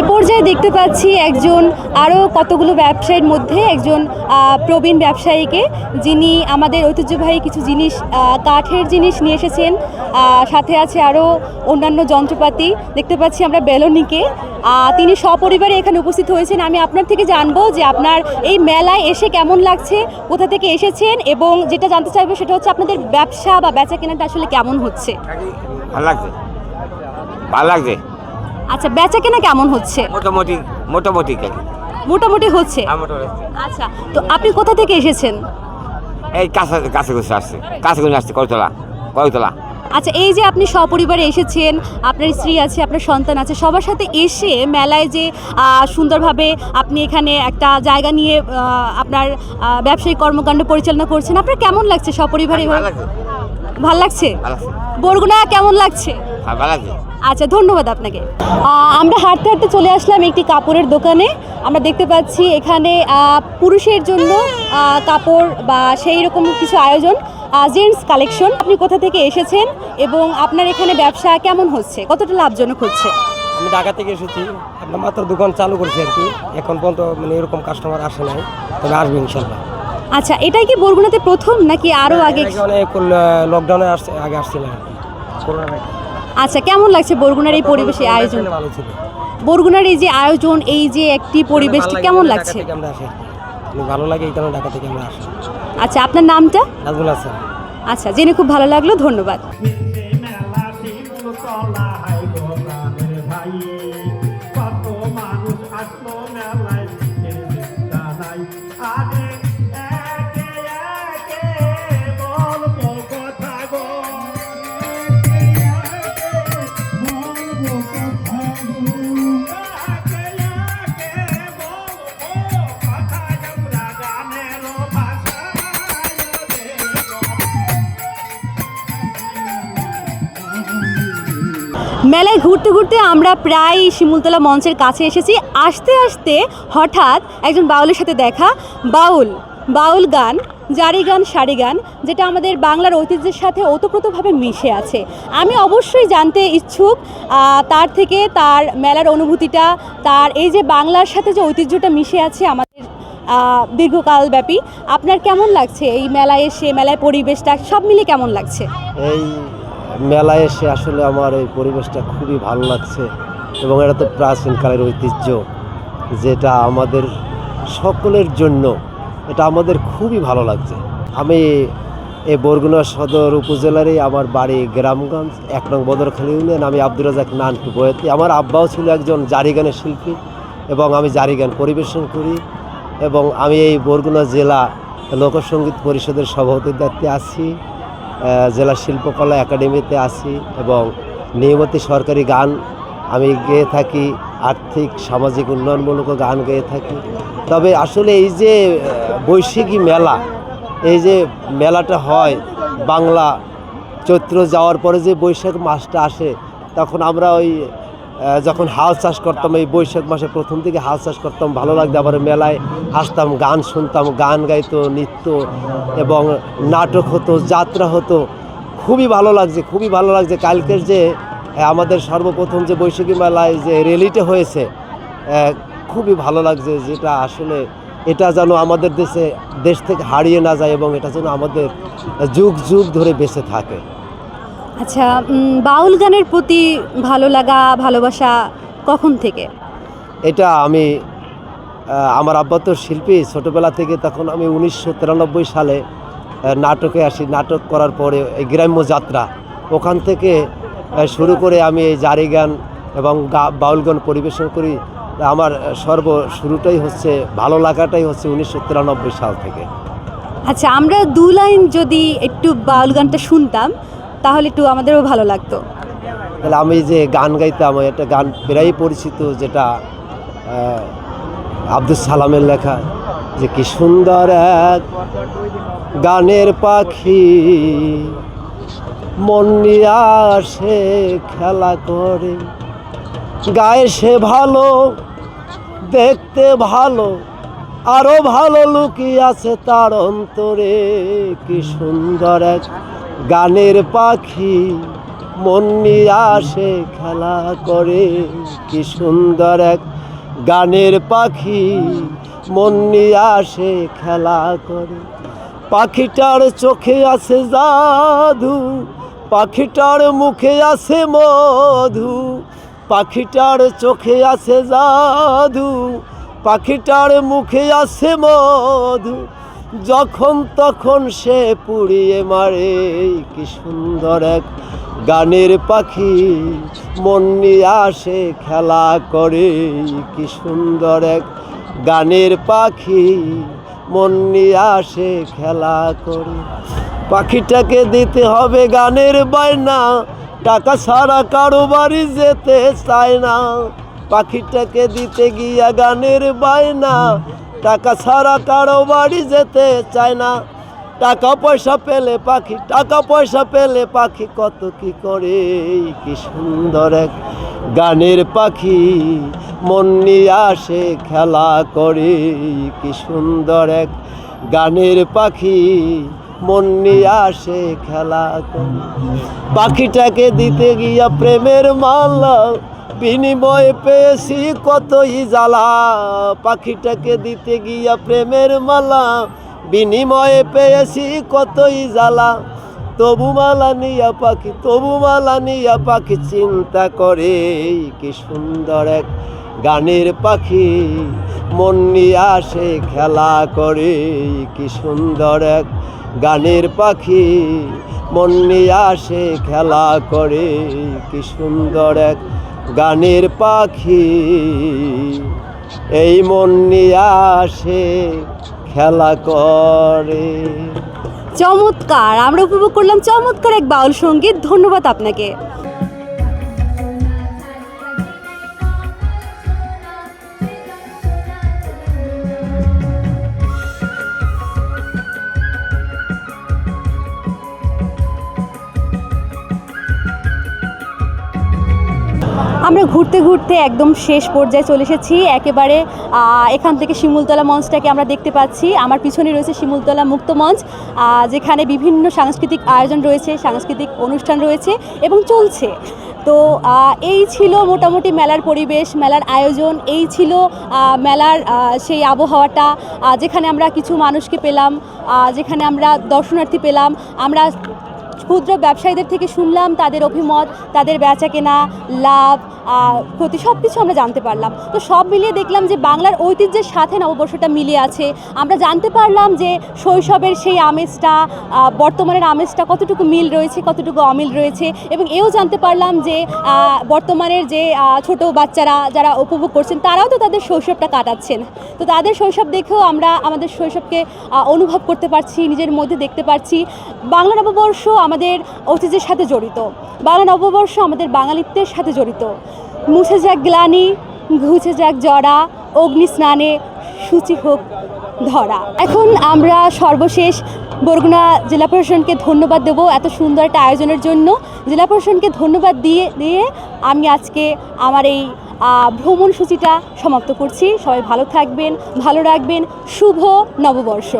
এ পর্যায়ে দেখতে পাচ্ছি একজন আরও কতগুলো ব্যবসায়ীর মধ্যে একজন প্রবীণ ব্যবসায়ীকে যিনি আমাদের ঐতিহ্যবাহী কিছু জিনিস কাঠের জিনিস নিয়ে এসেছেন। সাথে আছে আরও অন্যান্য যন্ত্রপাতি। দেখতে পাচ্ছি আমরা বেলনিকে। তিনি সপরিবারে এখানে উপস্থিত হয়েছেন। আমি আপনার থেকে জানব যে আপনার এই মেলায় এসে কেমন লাগছে, কোথা থেকে এসেছেন এবং যেটা জানতে চাইব সেটা হচ্ছে আপনাদের ব্যবসা বা বেচা কেনাটা আসলে কেমন হচ্ছে? ভালো লাগছে। ভালো লাগছে। আচ্ছা বেচা কেনা কেমন হচ্ছে? মোটামুটি মোটামুটি মোটামুটি হচ্ছে? আচ্ছা তো আপনি কোথা থেকে এসেছেন? এই কাছে কাছে কাছে আসছে। কাছে করে আসছে কয়তলা কয়তলা আচ্ছা এই যে আপনি সপরিবারে এসেছেন আপনার স্ত্রী আছে আপনার সন্তান আছে সবার সাথে এসে মেলায় যে সুন্দরভাবে আপনি এখানে একটা জায়গা নিয়ে আপনার ব্যবসায়িক কর্মকাণ্ড পরিচালনা করছেন আপনার কেমন লাগছে সপরিবারে? লাগছে? ভালো লাগছে। বরগুনা কেমন লাগছে? হ্যাঁ ভালো লাগছে। আচ্ছা ধন্যবাদ আপনাকে। আমরা হাঁটতে হাঁটতে চলে আসলাম একটি কাপড়ের দোকানে। আমরা দেখতে পাচ্ছি এখানে পুরুষের জন্য কাপড় বা সেই রকম কিছু আয়োজন জেন্টস কালেকশন। আপনি কোথা থেকে এসেছেন এবং আপনার এখানে ব্যবসা কেমন হচ্ছে? কতটা লাভজনক হচ্ছে? আমি ঢাকা থেকে এসেছি। আপনার মাত্র দোকান চালু করছি আর কি। এখন পর্যন্ত মানে এরকম কাস্টমার আসে নাই। তবে আসবে ইনশাল্লাহ। আচ্ছা এটাই কি বরগুনাতে প্রথম নাকি আরও আগে লকডাউনে আসছে আগে আসছিলাম আচ্ছা কেমন লাগছে বরগুনার এই পরিবেশে আয়োজন? ভালো ছিল। বরগুনার এই যে আয়োজন এই যে একটি পরিবেশটি কেমন লাগছে? আমরা আসি ভালো লাগে এই কারণে ঢাকা থেকে আমরা আসি। আচ্ছা আপনার নামটা? নাজমুল হাসান। আচ্ছা জেনে খুব ভালো লাগল ধন্যবাদ। মেলায় ঘুরতে ঘুরতে আমরা প্রায় শিমুলতলা মঞ্চের কাছে এসেছি। আসতে আসতে হঠাৎ একজন বাউলের সাথে দেখা। বাউল বাউল গান, জারি গান, সারি গান, যেটা আমাদের বাংলার ঐতিহ্যের সাথে ওতপ্রোতভাবে মিশে আছে। আমি অবশ্যই জানতে ইচ্ছুক তার থেকে তার মেলার অনুভূতিটা, তার এই যে বাংলার সাথে যে ঐতিহ্যটা মিশে আছে আমাদের দীর্ঘকাল ব্যাপী আপনার কেমন লাগছে এই মেলায় এসে, মেলায় পরিবেশটা, সব মিলে কেমন লাগছে? এই মেলায় এসে আসলে আমার এই পরিবেশটা খুবই ভালো লাগছে এবং এটা তো প্রাচীনকালের ঐতিহ্য যেটা আমাদের সকলের জন্য এটা আমাদের খুবই ভালো লাগছে। আমি এই বরগুনা সদর উপজেলারই আমার বাড়ি গ্রামগঞ্জ, এক নং বদরখালী ইউনিয়ন। আমি আব্দুর রাজাক নানটু বয়েতে। আমার আব্বাও ছিল একজন জারিগানের শিল্পী এবং আমি জারিগান পরিবেশন করি এবং আমি এই বরগুনা জেলা লোকসঙ্গীত পরিষদের সভাপতির দায়িত্বে আছি। জেলা শিল্পকলা একাডেমিতে আসি এবং নিয়মিত সরকারি গান আমি গেয়ে থাকি, আর্থিক, সামাজিক উন্নয়নমূলক গান গেয়ে থাকি। তবে আসলে এই যে বৈশাখী মেলা, এই যে মেলাটা হয় বাংলা চৈত্র যাওয়ার পরে যে বৈশাখ মাসটা আসে, তখন আমরা ওই যখন হাল চাষ করতাম, এই বৈশাখ মাসে প্রথম থেকে হাল চাষ করতাম, ভালো লাগতো। আবার মেলায় আসতাম গান শুনতাম, গান গাইতো, নৃত্য এবং নাটক হতো, যাত্রা হতো। খুবই ভালো লাগছে, খুবই ভালো লাগছে। কালকের যে আমাদের সর্বপ্রথম যে বৈশাখী মেলায় যে র্যালিটা হয়েছে খুবই ভালো লাগছে যেটা আসলে এটা যেন আমাদের দেশে, দেশ থেকে হারিয়ে না যায় এবং এটা যেন আমাদের যুগ যুগ ধরে বেঁচে থাকে। আচ্ছা বাউল গানের প্রতি ভালো লাগা ভালোবাসা কখন থেকে? এটা আমি আমার আব্বা তো শিল্পী ছোটোবেলা থেকে তখন আমি উনিশশো তিরানব্বই সালে নাটকে আসি। নাটক করার পরে এই গ্রাম্য যাত্রা ওখান থেকে শুরু করে আমি এই জারি গান এবং বাউল গান পরিবেশন করি। আমার সর্ব শুরুটাই হচ্ছে ভালো লাগাটাই হচ্ছে উনিশশো তিরানব্বই সাল থেকে। আচ্ছা আমরা দু লাইন যদি একটু বাউল গানটা শুনতাম তাহলে একটু আমাদেরও ভালো লাগতো। তাহলে আমি যে গান গাইতাম একটা গান প্রায় পরিচিত যেটা আব্দুল সালামের লেখা, যে কি সুন্দর এক গানের পাখি, মন নিয়ে আসে খেলা করে। গায়ে সে ভালো, দেখতে ভালো, আরও ভালো লুকিয়ে আছে তার অন্তরে। কি সুন্দর এক গানের পাখি মন নিয়ে আসে খেলা করে। কি সুন্দর এক গানের পাখি মন নিয়ে আসে খেলা করে। পাখিটার চোখে আছে জাদু, পাখিটার মুখে আছে মধু। পাখিটার চোখে আছে জাদু, পাখিটার মুখে আছে মধু। যখন তখন সে পুড়িয়ে মারে কি সুন্দর এক গানের পাখি। মন নিয়ে আসে খেলা করে কি সুন্দর এক গানের পাখি। মন নিয়ে আসে খেলা করে। পাখিটাকে দিতে হবে গানের বায়না, টাকা ছাড়া কারও বাড়ি যেতে চায় না। পাখিটাকে দিতে গিয়া গানের বায়না টাকা ছাড়া কারও বাড়ি যেতে চায় না। টাকা পয়সা পেলে পাখি, টাকা পয়সা পেলে পাখি কত কি করে? কি সুন্দর এক গানের পাখি, মন নিয়ে আসে খেলা করে। কি সুন্দর এক গানের পাখি, মন নিয়ে আসে খেলা করে। পাখিটাকে দিতে গিয়া প্রেমের মালা বিনিময়ে পেয়েছি কতই জ্বালা। পাখিটাকে দিতে গিয়া প্রেমের মালা। বিনিময়ে পেয়েছি কতই জ্বালা। তবু মালা নিয়া পাখি, তবু মালা নিয়া পাখি চিন্তা করে, কি সুন্দর এক গানের পাখি। মন নিয়ে আসে খেলা করে, কি সুন্দর এক গানের পাখি। মন নিয়ে আসে খেলা করে, কি সুন্দর এক গানের পাখি। এই মন নিয়ে আসে, খেলা করে। চমৎকার, আমরা উপভোগ করলাম চমৎকার এক বাউল সংগীত। ধন্যবাদ আপনাকে। আমরা ঘুরতে ঘুরতে একদম শেষ পর্যায়ে চলে এসেছি। একেবারে এখান থেকে শিমুলতলা মঞ্চটাকে আমরা দেখতে পাচ্ছি। আমার পিছনে রয়েছে শিমুলতলা মুক্ত মঞ্চ যেখানে বিভিন্ন সাংস্কৃতিক আয়োজন রয়েছে, সাংস্কৃতিক অনুষ্ঠান রয়েছে এবং চলছে। তো এই ছিল মোটামুটি মেলার পরিবেশ, মেলার আয়োজন। এই ছিল মেলার সেই আবহাওয়াটা যেখানে আমরা কিছু মানুষকে পেলাম যেখানে আমরা দর্শনার্থী পেলাম। আমরা ক্ষুদ্র ব্যবসায়ীদের থেকে শুনলাম তাদের অভিমত, তাদের বেচা কেনা, লাভ ক্ষতি সব কিছু আমরা জানতে পারলাম। তো সব মিলিয়ে দেখলাম যে বাংলার ঐতিহ্যের সাথে নববর্ষটা মিলিয়ে আছে। আমরা জানতে পারলাম যে শৈশবের সেই আমেজটা বর্তমানের আমেজটা কতটুকু মিল রয়েছে, কতটুকু অমিল রয়েছে এবং এও জানতে পারলাম যে বর্তমানের যে ছোট বাচ্চারা যারা উপভোগ করছেন, তারাও তো তাদের শৈশবটা কাটাচ্ছেন। তো তাদের শৈশব দেখেও আমরা আমাদের শৈশবকে অনুভব করতে পারছি, নিজের মধ্যে দেখতে পারছি। বাংলা নববর্ষ আমাদের ঐতিহ্যের সাথে জড়িত। বাংলা নববর্ষ আমাদের বাঙালিত্বের সাথে জড়িত। মুছে যাক গ্লানি ঘুছে যাক জরা, অগ্নি স্নানে সূচি হোক ধরা। এখন আমরা সর্বশেষ বরগুনা জেলা প্রশাসনকে ধন্যবাদ দেবো এত সুন্দর একটা আয়োজনের জন্য। জেলা প্রশাসনকে ধন্যবাদ দিয়ে দিয়ে আমি আজকে আমার এই ভ্রমণ সূচিটা সমাপ্ত করছি। সবাই ভালো থাকবেন, ভালো রাখবেন। শুভ নববর্ষ।